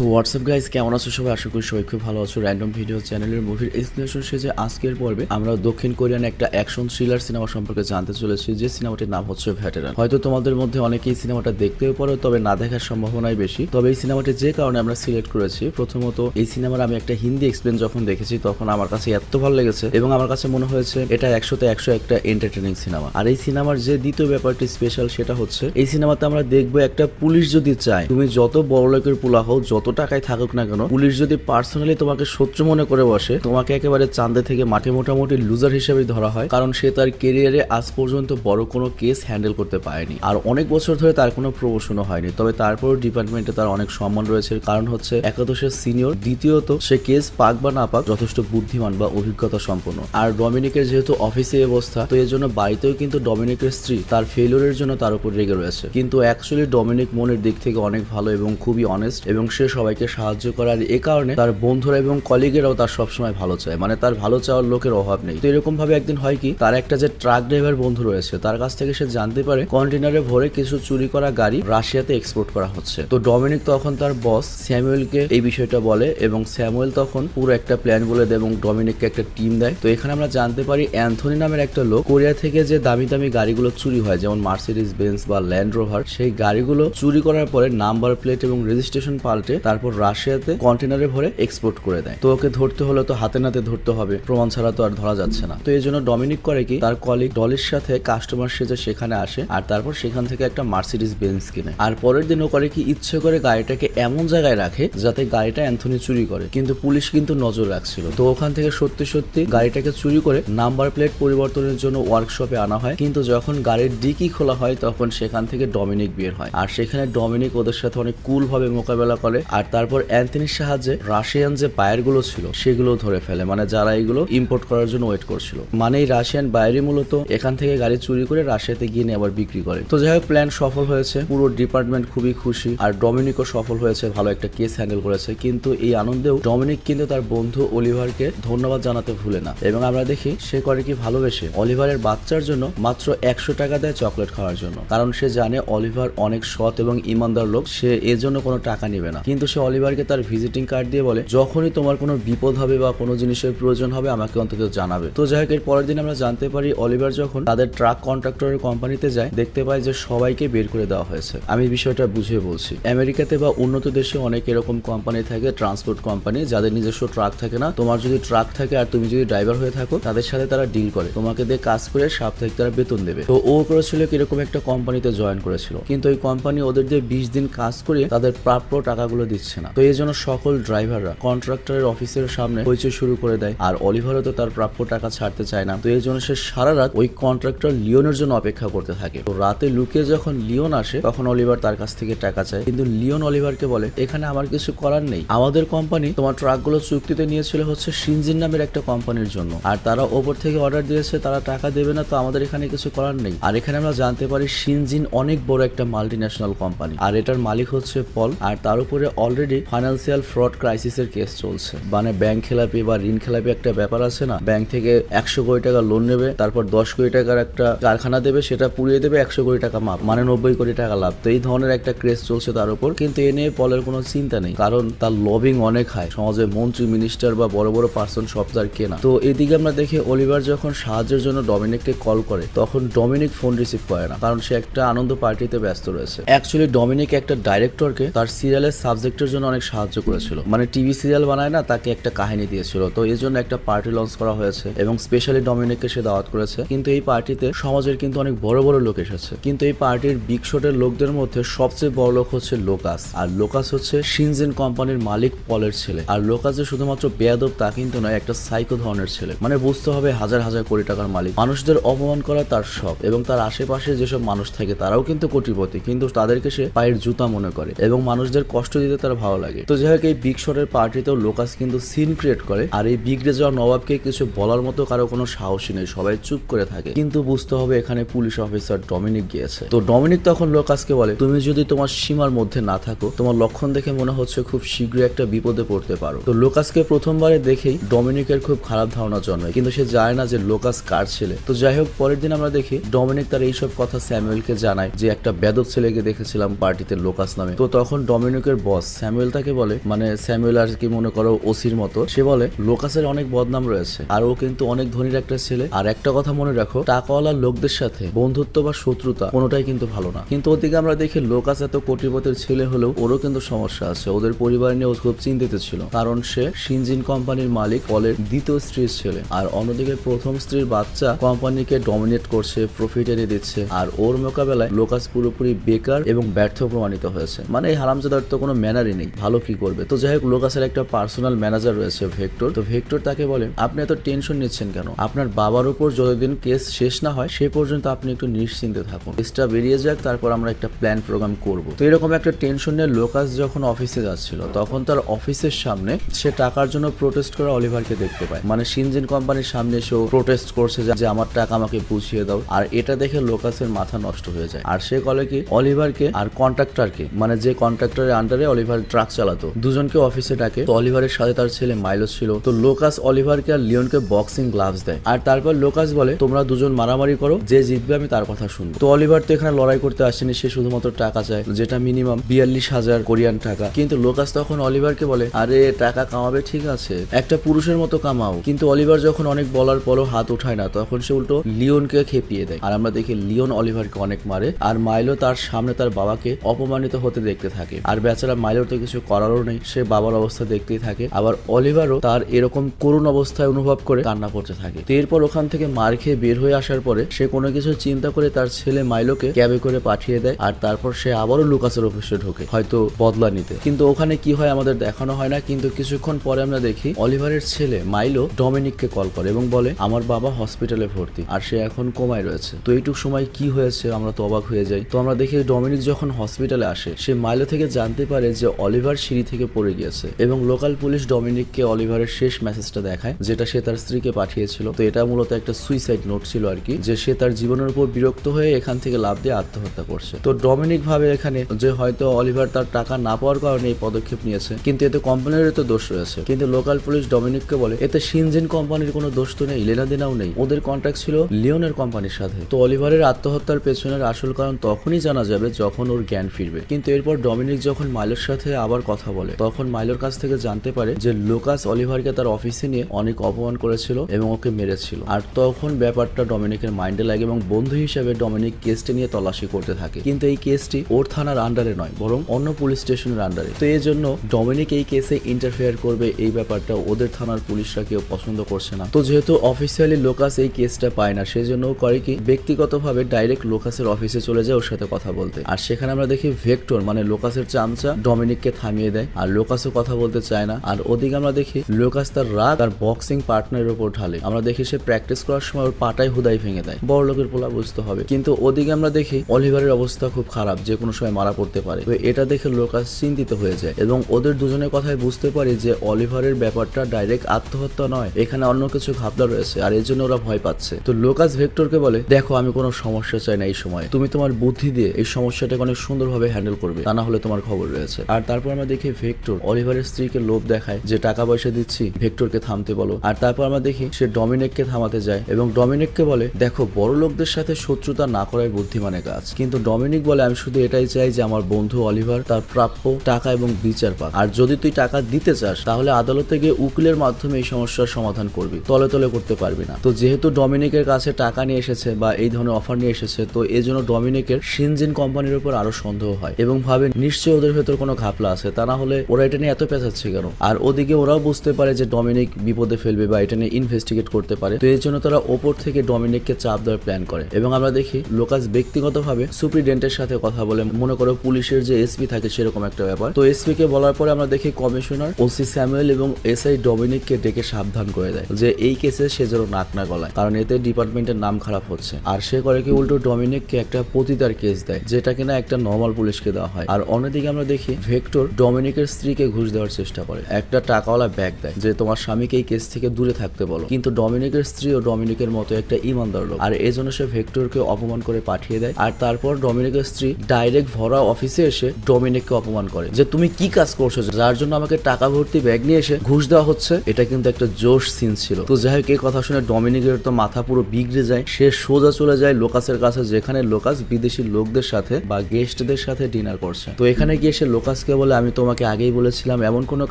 So WhatsApp guys কেমন আছো সবাই? আশা করি সবাই খুব ভালো আছো। র্যান্ডম ভিডিও চ্যানেলের মুভির এক্সপ্লেনেশন সেজে আজকের পর্বে আমরা দক্ষিণ কোরিয়ান একটা অ্যাকশন থ্রিলার সিনেমা সম্পর্কে জানতে চলেছি, যে সিনেমাটির নাম হচ্ছে ভ্যাটেরান হয়তো তোমাদের মধ্যে অনেকেই সিনেমাটা দেখতেও পারো, তবে না দেখার সম্ভাবনাই বেশি। তবে এই সিনেমাটি যে কারণে আমরা সিলেক্ট করেছি, প্রথমত এই সিনেমার আমি একটা হিন্দি এক্সপ্লেন যখন দেখেছি, তখন আমার কাছে এত ভালো লেগেছে এবং আমার কাছে মনে হয়েছে এটা একশোতে একশো একটা এন্টারটেনিং সিনেমা আর এই সিনেমার যে দ্বিতীয় ব্যাপারটি স্পেশাল সেটা হচ্ছে, এই সিনেমাতে আমরা দেখব একটা পুলিশ যদি চায়, তুমি যত বড় লোকের পোলা হও, যত টাকায় থাকুক না কেন, পুলিশ যদি পার্সোনালি তোমাকে শত্রু মনে করে বসে, তোমাকে একেবারে চাঁদে থেকে মাঠে মোটামুটি লুজার হিসেবে ধরা হয়, কারণ সে তার কেরিয়ারে আজ পর্যন্ত বড় কোনো কেস হ্যান্ডেল করতে পারেনি। আর অনেক বছর ধরে তার কোনো প্রমোশনও হয়নি, তবে তারপর ডিপার্টমেন্টে তার অনেক সম্মান রয়েছে। কারণ হচ্ছে একাদশে সিনিয়র দ্বিতীয়ত সে কেস পাক বা না পাক যথেষ্ট বুদ্ধিমান বা অভিজ্ঞতা সম্পন্ন। আর ডমিনিকের যেহেতু অফিসে অবস্থা, তো এর জন্য বাড়িতেও কিন্তু ডমিনিকের স্ত্রী তার ফেলিওরের জন্য তার উপর রেগে রয়েছে। কিন্তু অ্যাকচুয়ালি ডমিনিক মনের দিক থেকে অনেক ভালো এবং খুবই অনেস্ট এবং সে সবাইকে সাহায্য করার এ কারণে তার বন্ধুরা এবং কলিগেরাও তার সবসময় ভালো চায়। মানে তার ভালো চাওয়ার লোকের অভাব নেই। তো এরকম ভাবে একদিন হয় কি, তার একটা যে ট্রাক ড্রাইভার বন্ধু রয়েছে, তার কাছ থেকে সে জানতে পারে কন্টেনারে ভরে কিছু চুরি করা গাড়ি রাশিয়াতে এক্সপোর্ট করা হচ্ছে। তো ডমিনিক তখন তার বস স্যামুয়েলকে এই বিষয়টা বলে এবং স্যামুয়েল তখন পুরো একটা প্ল্যান বলে দেয় এবং ডমিনিককে একটা টিম দেয়। তো এখানে আমরা জানতে পারি অ্যান্থনি নামের একটা লোক কোরিয়া থেকে যে দামি দামি গাড়িগুলো চুরি হয়, যেমন মার্সিডিজ বেঞ্চ বা ল্যান্ড রোভার, সেই গাড়িগুলো চুরি করার পরে নাম্বার প্লেট এবং রেজিস্ট্রেশন পাল্টে তারপর রাশিয়াতে কন্টেনারে ভরে এক্সপোর্ট করে দেয়। তো ওকে ধরতে হলে তো হাতে নাতে ধরতে হবে, প্রমাণ ছাড়া তো আর ধরা যাচ্ছে না। তো এই জন্য ডমিনিক করে কি, তার কলিগ ডলের সাথে কাস্টমার সেজে সেখানে আসে, আর তারপর সেখান থেকে একটা মার্সিডিস বেঞ্চ কিনে। আর পরের দিনও করে কি, ইচ্ছে করে গাড়িটাকে এমন জায়গায় রাখে যাতে গাড়িটা অ্যান্থনি চুরি করে, কিন্তু পুলিশ কিন্তু নজর রাখছিল। তো ওখান থেকে সত্যি সত্যি গাড়িটাকে চুরি করে নাম্বার প্লেট পরিবর্তনের জন্য ওয়ার্কশপে আনা হয়, কিন্তু যখন গাড়ির ডিকি খোলা হয় তখন সেখান থেকে ডমিনিক বের হয়। আর সেখানে ডমিনিক ওদের সাথে অনেক কুল ভাবে মোকাবেলা করে আর তারপর অ্যান্থনির সাহায্যে রাশিয়ান যে বায়ারগুলো ছিল, সেগুলো ধরে ফেলে। মানে যারা এগুলো ইম্পোর্ট করার জন্য ওয়েট করছিল। মানে এই রাশিয়ান বাইরে মূলত এখান থেকে গাড়ি চুরি করে রাশিয়াতে গিয়ে নিয়ে আবার বিক্রি করে। তো যাই হোক প্ল্যান সফল হয়েছে। পুরো ডিপার্টমেন্ট খুবই খুশি। আর ডমিনিকও সফল হয়েছে, ভালো একটা কেস হ্যান্ডেল করেছে। কিন্তু এই আনন্দেও ডমিনিক কিন্তু তার বন্ধু অলিভারকে ধন্যবাদ জানাতে ভুলে না। এবং আমরা দেখি সে করে কি ভালোবেসে। অলিভারের বাচ্চার জন্য মাত্র একশো টাকা দেয় চকলেট খাওয়ার জন্য। কারণ সে জানে অলিভার অনেক সৎ এবং ইমানদার লোক। সে এর জন্য কোনো টাকা নেবে না। কিন্তু সে অলিভারকে তার ভিজিটিং কার্ড দিয়ে বলে, যখনই তোমার কোনো বিপদ হবে বা কোনো জিনিসের প্রয়োজন হবে, আমাকে অন্তত জানাবে। তো যাই হোক, এর পরের দিন আমরা জানতে পারি অলিভার যখন তাদের ট্রাক কন্ট্রাক্টরের কোম্পানিতে যায়, দেখতে পাই যে সবাইকে বের করে দেওয়া হয়েছে। আমি বিষয়টা বুঝিয়ে বলছি। আমেরিকাতে বা উন্নত দেশে অনেক এরকম কোম্পানি থাকে, ট্রান্সপোর্ট কোম্পানি, যাদের নিজস্ব ট্রাক থাকে না। তোমার যদি ট্রাক থাকে আর তুমি যদি ড্রাইভার হয়ে থাকো, তাদের সাথে তারা ডিল করে। তোমাকে দিয়ে কাজ করে সাপ্তাহিক তারা বেতন দেবে। তো ও করেছিল কীরকম একটা কোম্পানিতে জয়েন করেছিল। কিন্তু ওই কোম্পানি ওদের দিয়ে বিশ দিন কাজ করে তাদের প্রাপ্য টাকাগুলো দিচ্ছে না। তো এই জন্য সকল ড্রাইভাররা কন্ট্রাক্টরের অফিসের সামনে হইচই শুরু করে দেয়। আর অলিভারও তো তার প্রাপ্য টাকা ছাড়তে চায় না। তো এই জন্য সে সারা রাত ওই কন্ট্রাক্টর লিওনের জন্য অপেক্ষা করতে থাকে। তো রাতে লুকিয়ে যখন লিওন আসে, তখন অলিভার তার কাছ থেকে টাকা চায়। কিন্তু লিওন অলিভারকে বলে, এখানে আমার কিছু করার নেই। আমাদের কোম্পানি তোমার ট্রাকগুলো চুক্তিতে নিয়েছিল হচ্ছে সিনজিন নামের একটা কোম্পানির জন্য। আর তারা ওপর থেকে অর্ডার দিয়েছে, তারা টাকা দেবে না, তো আমাদের এখানে কিছু করার নেই। আর এখানে আমরা জানতে পারি, সিনজিন অনেক বড় একটা মাল্টি ন্যাশনাল কোম্পানি আর এটার মালিক হচ্ছে পল। আর তার উপরে অলরেডি ফাইন্যান্সিয়াল ফ্রড ক্রাইসিসের কেস চলছে। মানে ব্যাংক খেলাপি বা ঋণ খেলাপি একটা ব্যাপার আছে না? ব্যাংক থেকে একশো কোটি টাকা লোন নেবে, তারপর দশ কোটি টাকার একটা কারখানা দেবে, সেটা পুড়িয়ে দেবে, একশো কোটি টাকা মাপ মানে নব্বই কোটি টাকা লাভ। তো এই ধরনের একটা ক্রেজ চলছে তার উপর। কিন্তু এ নিয়ে পলের কোনো চিন্তা নেই, কারণ তার লবিং অনেক হাই সমাজে মন্ত্রী মিনিস্টার বা বড় বড় পার্সন সব তার কেনা। তো এদিকে আমরা দেখি অলিভার যখন সাহায্যের জন্য ডমিনিককে কল করে, তখন ডমিনিক ফোন রিসিভ করে না, কারণ সে একটা আনন্দ পার্টিতে ব্যস্ত রয়েছে। অ্যাকচুয়ালি ডমিনিক একটা ডাইরেক্টরকে তার সিরিয়ালের সাবজেক্টের জন্য অনেক সাহায্য করেছিল। মানে টিভি সিরিয়াল বানায় না, তাকে একটা কাহিনী দিয়েছিল। তো এই জন্য একটা পার্টি লঞ্চ করা হয়েছে এবং স্পেশালি ডমিনিককে সে দাওয়াত করেছে। কিন্তু এই পার্টিতে সমাজের কিন্তু অনেক বড় বড় লোক এসেছে। কিন্তু এই পার্টির বিগ শটের লোকদের মধ্যে সবচেয়ে বড় লোক হচ্ছে লোকাস। আর লোকাস হচ্ছে সিনজেন কোম্পানির মালিক পলের ছেলে। আর লোকাস যে শুধুমাত্র বেয়াদব তা কিন্তু নয়, একটা সাইকো ধরনের ছেলে। মানে বুঝতে হবে হাজার হাজার কোটি টাকার মালিক। মানুষদের অপমান করা তার শখ। এবং তার আশেপাশে যেসব মানুষ থাকে, তারাও কিন্তু কোটিপতি। কিন্তু তাদেরকে সে পায়ের জুতা মনে করে। এবং মানুষদের কষ্ট দিতে তার ভালো লাগে। তো যাই হোক, এই বিগ শটের পার্টিতেও লোকাস কিন্তু সিন ক্রিয়েট করে, আর এই বিগড়ে যাওয়া নবাবকে কিছু বলার মতো কারও কোনো সাহসী নেই, সবাই চুপ করে থাকে। কিন্তু বুঝতে হবে এখানে পুলিশ অফিসার ডমিনিক গিয়েছে। তো ডমিনিক তখন লোকাসকে বলে, তুমি যদি তোমার সীমার মধ্যে না থাকো, তোমার লক্ষণ দেখে মনে হচ্ছে খুব শীঘ্রই একটা বিপদে পড়তে পারো। তো লোকাসকে প্রথমবারে দেখেই ডমিনিকের খুব খারাপ ধারণা জন্মায়, কিন্তু সে জানে না যে লোকাস কার ছেলে। তো যাই হোক, পরের দিন আমরা দেখি ডমিনিক তার এইসব কথা স্যামুয়েলকে জানায় যে, একটা বেদক ছেলেকে দেখেছিলাম পার্টিতে লোকাস নামে। তো তখন ডমিনিকের বস স্যামুয়েল তাকে বলে মানে স্যামুয়েল আর কি মনে করো ওসির মতো, সে বলে, লোকাসের অনেক বদনাম রয়েছে, আর ও কিন্তু অনেক ধনীর একটা ছেলে। আর একটা কথা মনে রাখো টাকাওয়ালা লোকদের সাথে বন্ধুত্ব বা শত্রুতা কোনোটাই কিন্তু ভালো না। কিন্তু ওদিকে আমরা দেখি লোকাস এত কোটিপতির ছেলে হলেও ওরও কিন্তু সমস্যা আছে। ওদের পরিবার নিয়ে ও খুব চিন্তিত ছিল, কারণ সে সিনজিন কোম্পানির মালিক পলের দ্বিতীয় স্ত্রীর ছেলে। আর অন্যদিকে প্রথম স্ত্রীর বাচ্চা কোম্পানিকে ডমিনেট করছে প্রফিট এনে দিচ্ছে, আর ওর মোকাবেলায় লোকাস পুরোপুরি বেকার এবং ব্যর্থ প্রমাণিত হয়েছে। মানে এই হারামজাদার তো কোনো ম্যানারই নেই ভালো কি করবে? তো যাই হোক লোকাসের একটা পার্সোনাল ম্যানেজার রয়েছে ভেক্টর তো ভেক্টর তাকে বলে, আপনি এত টেনশন নিচ্ছেন কেন? আপনার বাবার উপর যতদিন কেস শেষ না হয়, সে পর্যন্ত আপনি একটু নিশ্চিন্তে থাকুন। কেসটা বেরিয়ে যাক, তারপর আমরা একটা প্ল্যান প্রোগ্রাম করব। তো এরকম একটা টেনশন নিয়ে লোকাস যখন অফিসে যাচ্ছিল, তখন তার অফিসের সামনে সে টাকার জন্য প্রোটেস্ট করা অলিভারকে দেখতে পায়। মানে সিনজিন কোম্পানির সামনে এসেও প্রোটেস্ট করছে যে আমার টাকা আমাকে বুঝিয়ে দাও। আর এটা দেখে লোকাসের মাথা নষ্ট হয়ে যায়। আর সে বলে কি অলিভারকে আর কন্ট্রাক্টরকে মানে যে কন্ট্রাক্টরের আন্ডারে অলিভার ট্রাক চালাতো। দুজনকে অফিসে ডাকে। তো অলিভারের সাথে তার ছেলে মাইলস ছিল। তো লোকাস অলিভারকে আর লিওনকে বক্সিং গ্লাভস দেয়। আর তারপর লোকাস বলে, তোমরা দুজন মারামারি করো, যে জিতবে আমি তার কথা শুনব। তো অলিভার তো এখানে লড়াই করতে আসেনি, সে শুধুমাত্র টাকা চায়, যেটা মিনিমাম বিয়াল্লিশ হাজার কোরিয়ান টাকা। কিন্তু লোকাস তখন অলিভারকে বলে, আরে, টাকা কামাবে ঠিক আছে, একটা পুরুষের মতো কামাও। কিন্তু অলিভার যখন অনেক বলার পরও হাত উঠায় না, তখন সে উল্টো লিওনকে খেপিয়ে দেয়। আর আমরা দেখি লিওন অলিভারকে অনেক মারে, আর মাইলো তার সামনে তার বাবাকে অপমানিত হতে দেখতে থাকে। আর বেচারা মাইলোর তো কিছু করারও নেই। সে বাবার অবস্থা দেখতেই থাকে। আবার অলিভারও তার এরকম করুণ অবস্থায় অনুভব করে কান্না করতে থাকে। এরপর ওখান থেকে মার খেয়ে বের হয়ে আসার পরে সে কোনো কিছু চিন্তা করে তার ছেলে মাইলোকে ক্যাবে করে পাঠিয়ে দেয় আর তারপর সে আবারও লুকাসের অফিসে ঢোকে, হয়তো বদলা নিতে। কিন্তু ওখানে কি হয় আমাদের দেখানো হয় না, কিন্তু কিছুক্ষণ পরে আমরা দেখি অলিভারের ছেলে মাইলো ডমিনিককে কল করে এবং বলে, আমার বাবা হসপিটালে ভর্তি আর সে এখন কোমায় রয়েছে। তো এইটুক সময় কি হয়েছে আমরা তো অবাক হয়ে যাই। তো আমরা দেখি ডমিনিক যখন হসপিটালে আসে, সে মাইলো থেকে জানতে পারে যে অলিভার সিঁড়ি থেকে পড়ে গিয়েছে এবং লোকাল পুলিশ ডমিনিককে অলিভারের শেষ মেসেজটা দেখায়, যেটা সে তার স্ত্রীকে পাঠিয়েছিল। তো এটা মূলত একটা সুইসাইড নোট ছিল আর কি, যে সে তার জীবনের উপর বিরক্ত হয়ে এখান থেকে লাভ দিয়ে আত্মহত্যা করছে। তো ডমিনিক ভাবে এখানে যে হয়তো অলিভার তার টাকা না পাওয়ার কারণে এই পদক্ষেপ নিয়েছে, কিন্তু এতে কোম্পানির তো দোষ রয়েছে। কিন্তু লোকাল পুলিশ ডমিনিককে বলে, এতে সিনজেন কোম্পানির কোনো দোষ তো নেই, লেনা দেনাও নেই। ওদের কন্ট্যাক্ট ছিল লিওনের কোম্পানির সাথে। তো অলিভারের আত্মহত্যার পেছনের আসল কারণ তখনই জানা যাবে যখন ওর জ্ঞান ফিরবে। কিন্তু এরপর ডমিনিক যখন মাইলোর সাথে আবার কথা বলে। তখন মাইলোর কাছ থেকে জানতে পারে যে লোকাস অলিভারকে তার অফিসে নিয়ে অনেক অপমান করেছিল এবং ওকে মেরেছিল। আর তখন ব্যাপারটা ডমিনিকের মাইন্ডে লাগে এবং বন্ধু হিসেবে ডমিনিক কেসটি নিয়ে তল্লাশি করতে থাকে। কিন্তু এই কেসটি ওর থানার আন্ডারে নয়, বরং অন্য পুলিশ স্টেশনের আন্ডারে। তো এই জন্য ডমিনিক এই কেসে ইন্টারফেয়ার করবে, এই ব্যাপারটা ওদের থানার পুলিশরা কেউ পছন্দ করছে না। তো যেহেতু অফিসিয়ালি লোকাস এই কেসটা পায় না, সেজন্য করে কি, ব্যক্তিগতভাবে ডাইরেক্ট লোকাসের অফিসে চলে যায় ওর সাথে কথা বলতে। আর সেখানে আমরা দেখি ভেক্টর মানে লোকাসের চামচা ডমিনিককে থামিয়ে দেয়। আর লোকাসও কথা বলতে চায় না। আর ওদিকে আমরা দেখি লোকাস তার রাগ আর বক্সিং পার্টনারের উপর ঢালে। আমরা দেখি সে প্র্যাকটিস করার সময় ওর পাটাই হুদাই ভেঙে দেয়। বড় লোকের পোলা বুঝতে হবে। কিন্তু ওদিকে আমরা দেখি অলিভারের অবস্থা খুব খারাপ। যে কোনো সময় মারা পড়তে পারে। তো এটা দেখে লোকাস চিন্তিত হয়ে যায়। এবং ওদের দুজনের কথায় বুঝতে পারি যে অলিভারের ব্যাপারটা ডাইরেক্ট আত্মহত্যা নয়। এখানে অন্য কিছু ঘাপলা রয়েছে। আর এই জন্য ওরা ভয় পাচ্ছে। তো লোকাস ভেক্টরকে বলে, দেখো, আমি কোনো সমস্যা চাই না এই সময়। তুমি তোমার বুদ্ধি দিয়ে এই সমস্যাটাকে অনেক সুন্দরভাবে হ্যান্ডেল করবে। তা না হলে তোমার খবর রয়েছে। আর তারপর আমরা দেখি ভেক্টর, অলিভারের স্ত্রীকে লোভ দেখায় যে টাকা পয়সা দিচ্ছি, ভেক্টরকে থামতে বলো। আর তারপর আমরা দেখি সে ডমিনিককে থামাতে যায় এবং ডমিনিককে বলে, দেখো, বড় লোকদের সাথে শত্রুতা না করাই বুদ্ধিমানের কাজ। কিন্তু ডমিনিক বলে, আমি শুধু এটাই চাই যে আমার বন্ধু অলিভার তার প্রাপ্য টাকা এবং বিচার পাক। আর যদি তুই টাকা দিতে চাস, তাহলে আদালতে গিয়ে উকিলের মাধ্যমে এই সমস্যার সমাধান করবি। তলে তলে করতে পারবি না। তো যেহেতু ডমিনিকের কাছে টাকা নিয়ে এসেছে বা এই ধরনের অফার নিয়ে এসেছে, তো এই জন্য ডমিনিকের সিনজিন কোম্পানির উপর আরও সন্দেহ হয় এবং ভাবে নিশ্চয়ই ওদের ভেতর কোনো ঘাপলা আছে, তা না হলে ওরা এটা নিয়ে এত পেঁচাচ্ছে কেন? আর ওদিকে ওরাও বুঝতে পারে যে ডমিনিক বিপদে ফেলবে বা এটা নিয়ে ইনভেস্টিগেট করতে পারে। তো এই জন্য তারা ওপর থেকে ডমিনিককে চাপ দেওয়ার প্ল্যান করে। এবং আমরা দেখি লোকাস ব্যক্তিগতভাবে সুপ্রিডেন্টের সাথে কথা বলে, মনে করো পুলিশের যে এসপি থাকে সেরকম একটা ব্যাপার। তো এসপি কে বলার পরে আমরা দেখি কমিশনার ওসি স্যামুয়েল এবং এসআই ডমিনিককে ডেকে সাবধান করে দেয় যে এই কেসে সে যেন নাক না গলায়, কারণ এতে ডিপার্টমেন্টের নাম খারাপ হচ্ছে। আর সে করে কি উল্টো ডমিনিককে একটা পতিতার কেস দেয়, যেটা কিনা একটা নর্মাল পুলিশকে দেওয়া হয়। আর অন্যদিকে আমরা দেখি ভেক্টর ডমিনিকের স্ত্রীকে ঘুষ দেওয়ার চেষ্টা করে। একটা টাকাওয়ালা ব্যাগ দেয় যে, তোমার স্বামীকে এই কেস থেকে দূরে থাকতে বলো। কিন্তু ডমিনিকের স্ত্রীও ডমিনিকের মতো একটা ইমানদার লোক। আর এই জন্য সে ভেক্টরকে অপমান করে পাঠিয়ে দেয়। আর তারপর ডমিনিকের স্ত্রী ডাইরেক্ট ভরা অফিসে এসে ডমিনিককে অপমান করে যে, তুমি কি কাজ করছ? যার জন্য আমাকে টাকা ভর্তি ব্যাগ নিয়ে এসে ঘুষ দেওয়া হচ্ছে। এটা কিন্তু একটা জোশ সিন ছিল। তো যাই হোক এই কথা শুনে ডমিনিকের তো মাথা পুরো বিগড়ে যায়। সে সোজা চলে যায় লোকাসের কাছে, যেখানে লোকাস বিদেশি লোকদের সাথে বা গেস্টদের সাথে ডিনার করছে। তো এখানে গিয়ে সে লোকাস লোকাসকে বলে, আমি তোমাকে আগেই বলেছিলাম, এমন কোনো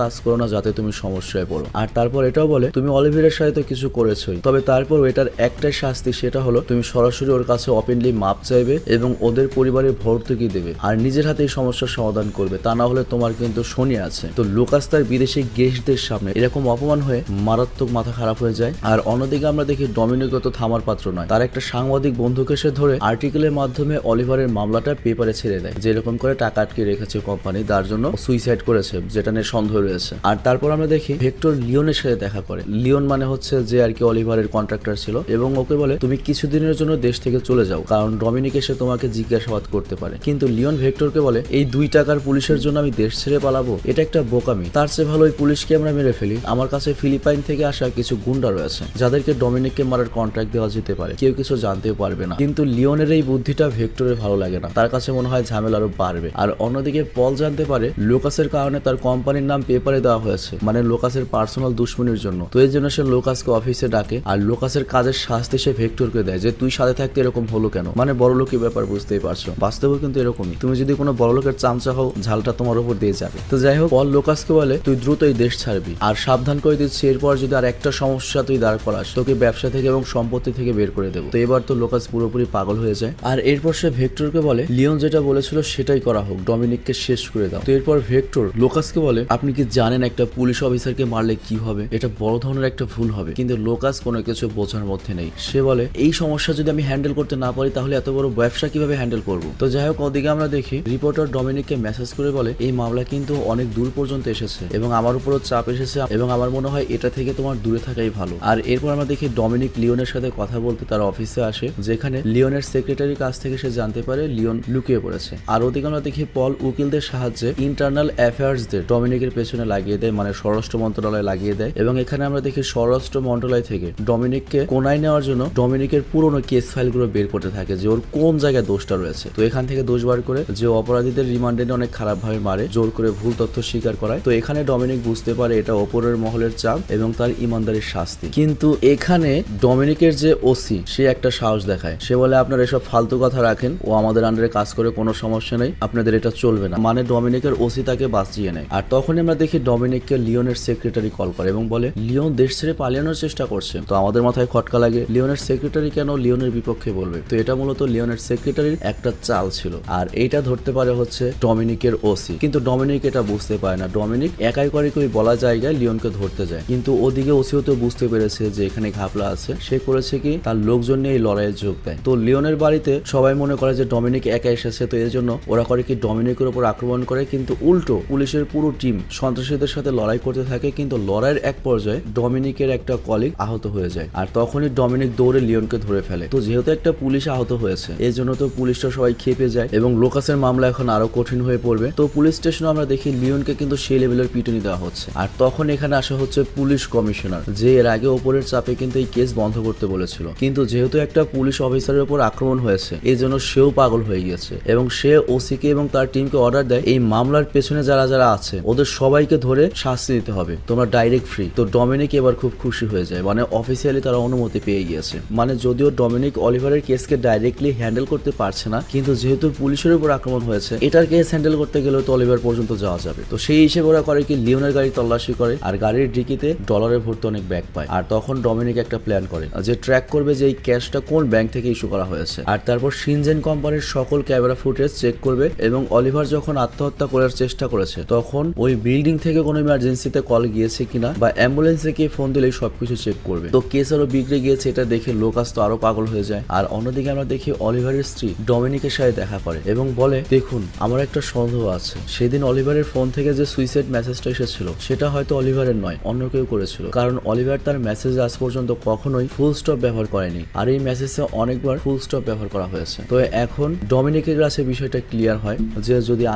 কাজ করো না যাতে তুমি সমস্যায় পড়ো। আর তারপর এটাও বলে, তুমি অলিভিরের সাথে তো কিছু করেছোই। তবে তারপর এটার একটাই শাস্তি সেটা হলো, তুমি সরাসরি ওর কাছে ওপেনলি মাপ চাইবে এবং ওদের পরিবারের ভর্তুকি দেবে আর নিজের হাতে এই সমস্যার সমাধান করবে। তা না হলে তোমার কিন্তু শনি আছে। তো লোকাস তার বিদেশি গেস্টদের সামনে এরকম অপমান হয়ে মারাত্মক মাথা খারাপ হয়ে যায়। আর অন্যদিকে আমরা দেখি ডমিনিকও তো থামার পাত্র নয়। তার একটা সাংবাদিক বন্ধুকে সে ধরে আর্টিকেলের মাধ্যমে অলিভারের মামলাটা পেপারে ছেড়ে দেয় যেরকম করে টাকা আটকে রেখেছে কোম্পানি তার জন্য সুইসাইড করেছে, যেটা নিয়ে সন্দেহ রয়েছে। আর তারপর আমরা দেখি ভেক্টর লিওনের সাথে দেখা করে। লিওন মানে হচ্ছে যে আর কি অলিভারের কন্ট্রাক্টর ছিল এবং ওকে বলে, তুমি কিছুদিনের জন্য দেশ থেকে চলে যাও, কারণ ডমিনিক এসে তোমাকে জিজ্ঞাসাবাদ করতে পারে। কিন্তু লিওন ভেক্টরকে বলে, এই দুই টাকার পুলিশের জন্য আমি দেশ ছেড়ে পালাবো? এটা একটা বোকামি। তার চেয়ে ভালো ওই পুলিশকে আমরা মেরে ফেলি। আমার কাছে ফিলিপাইন থেকে আসা কিছু গুন্ডা রয়েছে, যাদেরকে ডমিনিককে মারার কন্ট্রাক্ট দেওয়া যেতে পারে। কেউ কিছু জানতেও পারবে না। কিন্তু লিওনের এই বুদ্ধিটা ভেক্টরের ভালো লাগে না। তার কাছে মনে হয় ঝামেলা আরও বাড়বে। আর অন্যদিকে, পল জানতে পারে, লোকাসের কারণে তার কোম্পানির নাম পেপারে দেওয়া হয়েছে। মানে লোকাসের পার্সোনাল দুশ্মনির জন্য। তো এই জন্য সে লোকাসকে অফিসে ডাকে, আর লোকাসের কাজের শাস্তি সে ভেক্টরকে দেয় যে, তুই সাথে থাকতে এরকম হলো কেন? মানে বড় লোকের ব্যাপার, বুঝতেই পারছ। বাস্তবে কিন্তু এরকমই। তুমি যদি কোনো বড় লোকের চামচা হও, ঝালটা তোমার উপর দিয়ে যাবে। তো যাই হোক, পল লোকাসকে বলে, তুই দ্রুত এই দেশ ছাড়বি। আর সাবধান করে দিচ্ছি, এরপর যদি আর একটা সমস্যা তুই দাঁড় করাস, তোকে ব্যবসা থেকে এবং সম্পত্তি থেকে বের করে দেবো। তো এবার তো লোকাস পুরোপুরি পাগল হয়ে যায়। আর এরপর সে ভেক্টরকে বলে, লিওন যেটা বলেছিল সেটাই করা হোক। ডমিনিককে শেষ করে দাও। তো এরপর ভেক্টর লোকাসকে বলে, আপনি কি জানেন একটা পুলিশ অফিসারকে মারলে কি হবে? এটা বড় ধরনের একটা ভুল হবে। কিন্তু লোকাস কোনো কিছু বোঝার মধ্যে নেই। সে বলে, এই সমস্যা যদি আমি হ্যান্ডেল করতে না পারি, তাহলে এত বড় ব্যবসা কীভাবে হ্যান্ডেল করব? তো যাই হোক, ওদিকে আমরা দেখি রিপোর্টার ডমিনিককে মেসেজ করে বলে, এই মামলা কিন্তু অনেক দূর পর্যন্ত এসেছে এবং আমার উপরও চাপ এসেছে এবং আমার মনে হয় এটা থেকে তোমার দূরে থাকাই ভালো। আর এরপর আমরা দেখি ডমিনিক লিওনের সাথে কথা বলতে তার অফিসে আসে, যেখানে লিওনের সেক্রেটারির কাছ থেকে সে জানতে পারে লিওন লুকিয়ে পড়েছে। আর ওদিকে আমরা দেখি পল উকিলদের সাহায্যে ইন্টারনাল অ্যাফেয়ার্সদের ডমিনিকের পেছনে লাগিয়ে দেয় মানে স্বরাষ্ট্র মন্ত্রণালয় লাগিয়ে দেয়। এবং এখানে আমরা দেখি স্বরাষ্ট্র মন্ত্রণালয় থেকে ডমিনিককে কোনায় নেওয়ার জন্য ডমিনিকের পুরনো কেস ফাইলগুলো বের করতে থাকে, যে ওর কোন জায়গায় দোষটা রয়েছে। তো এখান থেকে দোষ বার করে যে অপরাধীদের রিমান্ডে অনেক খারাপ ভাবে মারে, জোর করে ভুল তথ্য স্বীকার করায়। তো এখানে ডমিনিক বুঝতে পারে এটা ওপরের মহলের চাপ এবং তার ইমানদারির শাস্তি। কিন্তু এখানে ডমিনিকের যে ওসি সে একটা সাহস দেখায়। সে বলে, আপনারা এসব ফালতু কথা রাখেন। ও আমাদের আন্ডারে কাজ করে, কোনো সমস্যা নেই। আপনাদের এটা চলবে না। মানে ডমিনিকের ওসি তাকে বাঁচিয়ে নেয়। আর তখনই আমরা দেখি ডমিনিককে লিওনের সেক্রেটারি কল করে এবং বলে, লিওন দেশ ছেড়ে পালানোর চেষ্টা করছে। তো আমাদের মাথায় খটকা লাগে, লিওনের সেক্রেটারি কেন লিওনের বিপক্ষে বলবে? তো এটা মূলত লিওনের সেক্রেটারির একটা চাল ছিল। আর এইটা ধরতে পারে হচ্ছে ডমিনিকের ওসি। কিন্তু ডমিনিক এটা বুঝতে পারে না। ডমিনিক একাই করে কই বলা জায়গায় লিওনকে ধরতে যায়। কিন্তু ওদিকে ওসিও তো বুঝতে পেরেছে যে এখানে ঘাপলা আছে। সে করেছে কি? তার লোকজন নিয়ে এই লড়াইয়ে যোগ দেয়। তো লিওনের বাড়িতে সবাই মনে করে যে ডমিনিক একা এসেছে। তো এর জন্য ওরা করে কি ডমিনিকের উপর আক্রমণ করে? কিন্তু উল্টো পুলিশের পুরো টিম সন্ত্রাসীদের সাথে লড়াই করতে থাকে, কিন্তু লড়াইয়ের এক পর্যায়ে ডমিনিকের একটা কলিগ আহত হয়ে যায়। আর তখনই ডমিনিক দৌড়ে লিওনকে ধরে ফেলে। তো যেহেতু একটা পুলিশ আহত হয়েছে এই জন্য তো পুলিশটা সবাই খেপে যায় এবং লোকাসের মামলা এখন আরও কঠিন হয়ে পড়বে। তো পুলিশ স্টেশনে আমরা দেখি লিওনকে কিন্তু সেই লেভেলের পিটুনি দেওয়া হচ্ছে। আর তখন এখানে আসা হচ্ছে পুলিশ কমিশনার, যে এর আগে ওপরের চাপে কিন্তু এই কেস বন্ধ করতে বলেছিল। কিন্তু যেহেতু একটা পুলিশ অফিসারের উপর আক্রমণ হয়েছে এই জন্য সেও পাগল হয়ে গিয়েছে এবং সে ওসিকে এবং তার টিমকে অর্ডার দেয়। এই মামলার পেছনে যারা যারা আছে, ওদের সবাইকে ধরে শাস্তি দিতে হবে। তোমরা ডাইরেক্ট ফ্রি তো ডমিনিক এবার খুব খুশি হয়ে যায়। মানে অফিসিয়ালি তারা অনুমতি পেয়ে গিয়েছে। মানে যদিও ডমিনিক অলিভারের কেসকে ডাইরেক্টলি হ্যান্ডেল করতে পারছে না, কিন্তু যেহেতু পুলিশের উপর আক্রমণ হয়েছে, এটার কেস হ্যান্ডেল করতে গেলেও তো অলিভার পর্যন্ত যাওয়া যাবে। তো সেই হিসেবে ওরা করে কি, লিওনের গাড়ি তল্লাশি করে, আর গাড়ির ডিকিতে ডলারে ভর্তি অনেক ব্যাগ পায়। আর তখন ডমিনিক একটা প্ল্যান করে, যে ট্র্যাক করবে যে এই ক্যাশটা কোন ব্যাংক থেকে ইস্যু করা হয়েছে। আর তারপর সিনজেন কোম্পানির সকল ক্যামেরা ফুটেজ চেক করবে এবং অলিভার যখন আত্মহত্যা করার চেষ্টা করেছে। তখন ওই বিল্ডিং থেকে কোনো ইমার্জেন্সিতে কল গিয়েছে কিনা বা অ্যাম্বুলেন্সে গিয়ে ফোন দিলেই সবকিছু চেক করবে। তো কেস আরও বিগড়ে গিয়েছে, এটা দেখে লোকাস তো আরও পাগল হয়ে যায়। আর অন্যদিকে আমরা দেখি অলিভারের স্ত্রী ডমিনিকের সাথে দেখা করে এবং বলে, দেখুন, আমার একটা সন্দেহ আছে। সেদিন অলিভারের ফোন থেকে যে সুইসাইড মেসেজটা এসেছিল, সেটা হয়তো অলিভারের নয়, অন্য কেউ করেছিল। কারণ অলিভার তার মেসেজ আজ পর্যন্ত কখনোই ফুল স্টপ ব্যবহার করেনি। আর এই মেসেজে অনেকবার ফুল স্টপ ব্যবহার করা হয়েছে। তো এখন ডমিনিকের কাছে বিষয়টা ক্লিয়ার হয় যে যদি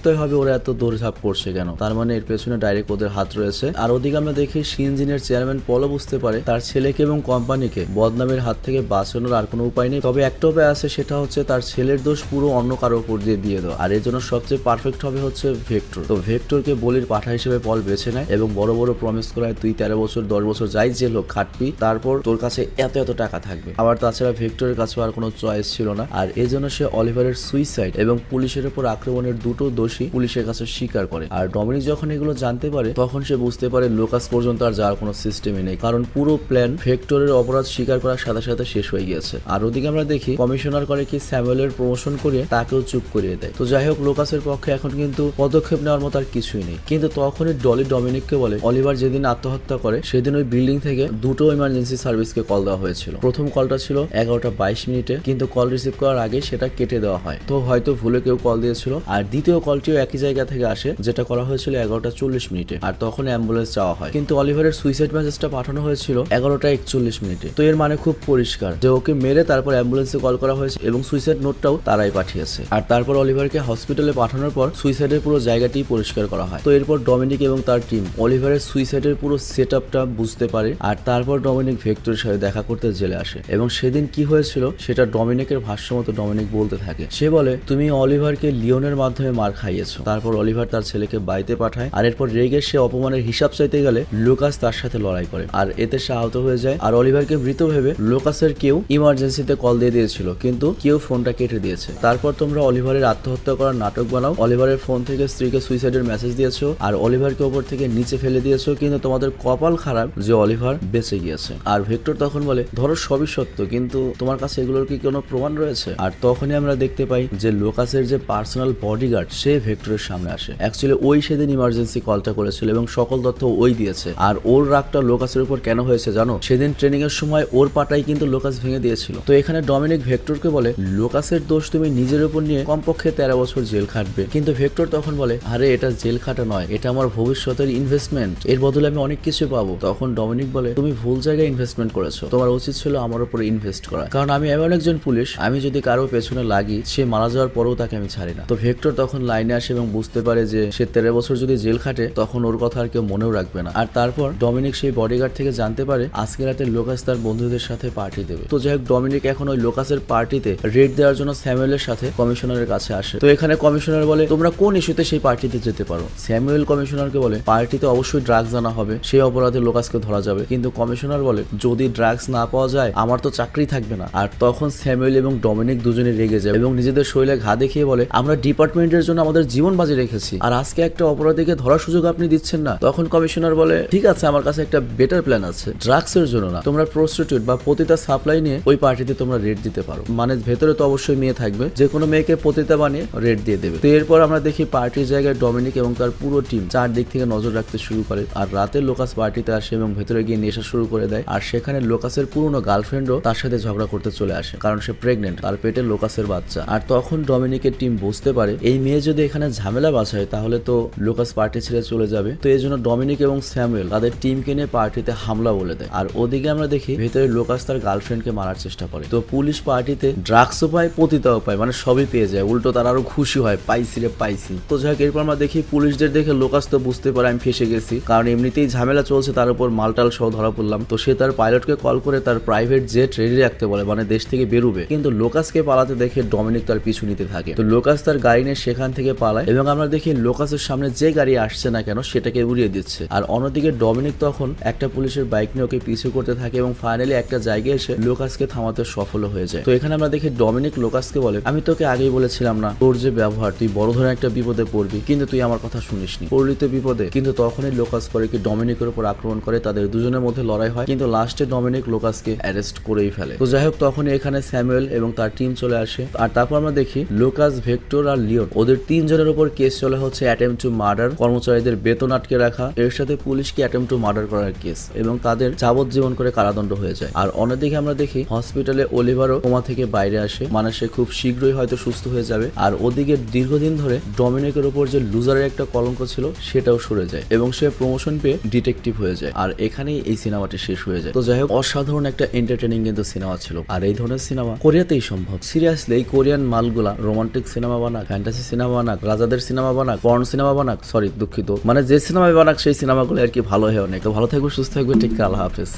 আত্মহত্যায় হবে, ওরা এত দৌড়ঝাঁপ করছে কেন? তার মানে এর পেছনে ডাইরেক্ট ওদের হাত রয়েছে। আর ওদিকে আমরা দেখি সিনজিনের চেয়ারম্যান পলও বুঝতে পারে, তার ছেলেকে এবং কোম্পানিকে বদনামের হাত থেকে বাঁচানোর আর কোনো উপায় নেই। তবে একটা উপায় আছে, সেটা হচ্ছে তার ছেলের দোষ পুরো অন্য কারও উপর দিয়ে দিয়ে দেওয়া। আর এর জন্য সবচেয়ে পারফেক্ট হবে হচ্ছে ভেক্টর। তো ভেক্টরকে বলির পাঠা হিসেবে পল বেছে নেয় এবং বড় বড় প্রমিস করায়, তুই তেরো বছর, দশ বছর যাই যে লোক খাটবি, তারপর তোর কাছে এত এত টাকা থাকবে। আবার তাছাড়া ভেক্টরের কাছে আর কোনো চয়েস ছিল না। আর এই জন্য সে অলিভারের সুইসাইড এবং পুলিশের উপর আক্রমণের দুটো দোষ দোষী পুলিশের কাছে স্বীকার করে। আর ডমিনিক যখন এগুলো জানতে পারে, তখন সে বুঝতে পারে লোকাস পর্যন্ত আর যাওয়ার কোনো সিস্টেমই নেই। কারণ পুরো প্ল্যান ভেক্টরের অপরাধ স্বীকার করার সাথে সাথে শেষ হয়ে গিয়েছে। আর ওদিকে আমরা দেখি কমিশনার করে কি স্যামুয়েলের প্রমোশন করিয়ে তাকেও চুপ করিয়ে দেয়। তো যাই হোক, লোকাসের পক্ষে এখন কিন্তু পদক্ষেপ নেওয়ার মতো আর কিছুই নেই। কিন্তু তখনই ডলি ডমিনিককে বলে, অলিভার যেদিন আত্মহত্যা করে, সেদিন ওই বিল্ডিং থেকে দুটো ইমার্জেন্সি সার্ভিসকে কল দেওয়া হয়েছিল। প্রথম কলটা ছিল এগারোটা বাইশ মিনিটে, কিন্তু কল রিসিভ করার আগে সেটা কেটে দেওয়া হয়। তো হয়তো ভুলে কেউ কল দিয়েছিল। আর দ্বিতীয় কলটিও একই জায়গা থেকে আসে, যেটা করা হয়েছিল এগারোটা চল্লিশ মিনিটে, আর তখন অ্যাম্বুলেন্স চাওয়া হয়। কিন্তু অলিভারের সুইসাইড মেসেজটা পাঠানো হয়েছিল এগারোটা একচল্লিশ মিনিটে। তো এর মানে খুব পরিষ্কার। যে ওকে মেরে তারপর অ্যাম্বুলেন্সে কল করা হয়েছে এবং সুইসাইড নোটটাও তারাই পাঠিয়েছে। আর তারপর অলিভারকে হসপিটালে পাঠানোর পর সুইসাইডের পুরো জায়গাটি পরিষ্কার করা হয়। তো এরপর ডমিনিক এবং তার টিম অলিভারের সুইসাইডের পুরো সেট আপটা বুঝতে পারে আর তারপর ডমিনিক ভেক্টরের সাথে দেখা করতে জেলে আসে। এবং সেদিন কি হয়েছিল সেটা ডমিনিকের ভাষ্য মতো ডমিনিক বলতে থাকে। সে বলে, তুমি অলিভারকে লিওনের মাধ্যমে মার খাইয়েছো। তারপর অলিভার তার ছেলেকে বাড়িতে পাঠায়, আর এরপর রেগে সে অপমানের হিসাব চাইতে গেলে লোকাস তার সাথে লড়াই করে, আর এতে সে আহত হয়ে যায়। আর অলিভারকে মৃত ভেবে লোকাসের কেউ ইমার্জেন্সিতে কল দিয়ে দিয়েছিল, কিন্তু কেউ ফোনটা কেটে দিয়েছে। তারপর তোমরা অলিভারের আত্মহত্যা করার নাটক বানাও। অলিভারের ফোন থেকে স্ত্রীকে সুইসাইডের মেসেজ দিয়েছ, আর অলিভারকে ওপর থেকে নিচে ফেলে দিয়েছ, কিন্তু তোমাদের কপাল খারাপ যে অলিভার বেঁচে গিয়েছে। আর ভেক্টর তখন বলে, ধরো সবই সত্য, কিন্তু তোমার কাছে এগুলোর কি কোনো প্রমাণ রয়েছে? আর তখনই আমরা দেখতে পাই যে লোকাসের যে পার্সোনাল বডিগার্ড সে ভেক্টরের সামনে আসে। অ্যাকচুয়ালি ওই সেদিন ইমার্জেন্সি কলটা করেছিল এবং সকল তথ্য ওই দিয়েছে। আর ওর রাগটা লোকাসের উপর কেন হয়েছে জানো? সেদিন ট্রেনিং এর সময় ওর পাটাই কিন্তু লোকাস ভেঙে দিয়েছিল। তো এখানে ডমিনিক ভেক্টরকে বলে, লোকাসের দোষ তুমি নিজের উপর নিয়ে কমপক্ষে তেরো বছর জেল খাটবে। কিন্তু ভেক্টর তখন বলে, আরে, এটা জেল খাটা নয়, এটা আমার ভবিষ্যতের ইনভেস্টমেন্ট এর বদলে আমি অনেক কিছু পাবো। তখন ডমিনিক বলে, তুমি ভুল জায়গায় ইনভেস্টমেন্ট করেছ। তোমার উচিত ছিল আমার উপরে ইনভেস্ট করা। কারণ আমি এমন একজন পুলিশ, আমি যদি কারও পেছনে লাগি, সে মারা যাওয়ার পরেও তাকে আমি ছাড়ি না। তো ভেক্টর তখন লাইনে আসে এবং বুঝতে পারে যে সে তেরো বছর যদি জেল খাটে, তখন ওর কথা আর কেউ মনেও রাখবে না। আর তারপর ডমিনিক সেই বডিগার্ড থেকে জানতে পারে আজকে রাতে লোকাস তার বন্ধুদের সাথে পার্টি দেবে। তো যাই হোক, ডমিনিক এখন ওই লোকাসের পার্টিতে রেড দেওয়ার জন্য স্যামুয়েলের সাথে কমিশনারের কাছে আসে। তো এখানে কমিশনার বলে, তোমরা কোন ইস্যুতে সেই পার্টিতে যেতে পারো? স্যামুয়েল কমিশনারকে বলে পার্টিতে অবশ্যই ড্রাগস আনা হবে। সেই অপরাধে লোকাসকে ধরা যাবে। কিন্তু কমিশনার বলে, যদি ড্রাগস না পাওয়া যায়, আমার তো চাকরি থাকবে না। আর তখন স্যামুয়েল এবং ডমিনিক দুজনে রেগে যায় এবং নিজেদের শরীরে ঘা দেখিয়ে বলে, আমরা ডিপার্টমেন্টের জন্য আমাদের জীবন বাজি রেখেছি। আর আজকে একটা অপরাধীকে ধরার সুযোগ আপনি দিচ্ছেন না। তখন কমিশনার বলে, ঠিক আছে, আমার কাছে একটা বেটার প্ল্যান আছে। ড্রাগস এর জন্য না, তোমরা প্রস্টিটিউট বা পতিতা সাপ্লাই নিয়ে ওই পার্টিতে তোমরা রেট দিতে পারো। মানে ভেতরে তো অবশ্যই মেয়ে থাকবে। যে কোনো মেয়েকে পতিতা বানিয়ে রেট দিয়ে দেবে। তো এরপর আমরা দেখি পার্টির জায়গায় ডমিনিক এবং তার পুরো টিম চারদিক থেকে নজর রাখতে শুরু করে। আর রাতে লোকাস পার্টিতে আসে এবং ভেতরে গিয়ে নেশা শুরু করে দেয়। আর সেখানে লোকাসের পুরনো গার্লফ্রেন্ডও তার সাথে ঝগড়া করতে চলে আসে। কারণ সে প্রেগনেন্ট তার পেটে লোকাসের বাচ্চা। আর তখন ডমিনিকের টিম বুঝতে পারে, এই মেয়ে যদি এখানে ঝামেলা বাঁচায় তাহলে তো লোকাস পার্টি ছেড়ে চলে যাবে। তো এই জন্য ডমিনিক এবং স্যামুয়েল তাদের টিমকে নিয়ে পার্টিতে হামলা বলে দেয়। আর ওদিকে আমরা দেখি ভেতরে লোকাস তার গার্লফ্রেন্ডকে মারার চেষ্টা করে। তো পুলিশ পার্টিতে ড্রাগসও পায় পতিতাও পায় মানে সবই পেয়ে যায়। উল্টো তারা আরও খুশি হয় পাইছি রে পাইছি। তো যাই হোক, এরপর আমরা দেখি পুলিশদের দেখে লোকাস তো বুঝতে পারে আমি ফেসে গেছি। কারণ এমনিতেই ঝামেলা চলছে তার উপর মালটাল সহ ধরা পড়লাম। তো সে তার পাইলটকে কল করে তার প্রাইভেট জেট রেডি রাখতে বলে মানে দেশ থেকে বেরোবে। কিন্তু লোকাসকে পালাতে দেখে ডমিনিক তার পিছু নিতে থাকে। তো লোকাস তার গাড়ি নিয়ে সেখান থেকে পালায় এবং আমরা দেখি লোকাসের সামনে যে গাড়ি আসছে না কেন সেটাকে উড়িয়ে দিচ্ছে। আর অন্যদিকে ডমিনিক তখন একটা পুলিশের বাইক নিয়ে ওকে পিছু করতে থাকে এবং ফাইনালি একটা জায়গায় এসে লোকাসকে থামাতে সফল হয়ে যায়। তো এখানে আমরা দেখি ডমিনিক লোকাসকে বলে, আমি তোকে আগেই বলেছিলাম না, তোর যে ব্যবহার, তুই বড় ধরনের একটা বিপদে পড়বি, কিন্তু তুই আমার কথা শুনিসনি। পড়লি তো বিপদে, কিন্তু তখনই লোকাস করে কি ডমিনিকের উপর আক্রমণ করে, তাদের দুজনের মধ্যে লড়াই হয়, কিন্তু লাস্টে ডমিনিক লোকাসকে অ্যারেস্ট করেই ফেলে। তো যাই হোক, তখনই এখানে স্যামুয়েল এবং তার টিম চলে আসে। আর তারপর আমরা দেখি লোকাস, ভেক্টর আর লিওন, ওদের তিনজনের উপর কেস চলে হচ্ছে অ্যাটেম্প টু মার্ডার কর্মচারীদের বেতন আটকে রাখা, এর সাথে পুলিশকে অ্যাটেম্প টু মার্ডার করার কেস এবং তাদের যাবজ্জীবন করে কারাদণ্ড হয়ে যায়। আর অন্যদিকে আমরা দেখি হসপিটালে অলিভারও কোমা থেকে বাইরে আসে মানে সে খুব শীঘ্রই হয়তো সুস্থ হয়ে যাবে। আর ওদিকে দীর্ঘদিন ধরে ডমিনিকের উপর যে লুজারের একটা কলঙ্ক ছিল, সেটাও সরে যায় এবং সে প্রমোশন পেয়ে ডিটেকটিভ হয়ে যায়। আর এখানেই এই সিনেমাটি শেষ হয়ে যায়। তো যাই হোক, অসাধারণ একটা এন্টারটেনিং কিন্তু সিনেমা ছিল। আর এই ধরনের সিনেমা কোরিয়াতেই সম্ভব। সিরিয়াসলি এই কোরিয়ান মালগুলা রোমান্টিক সিনেমা বানা ফ্যান্টাসি সিনেমা বানাক, রাজাদের সিনেমা বানাক পর্ন সিনেমা বানাক সরি দুঃখিত। মানে যে সিনেমা বানাক, সেই সিনেমাগুলো আর কি ভালো হয় অনেক ভালো থাকবে সুস্থ থাকবে ঠিক আল্লাহ হাফেজ।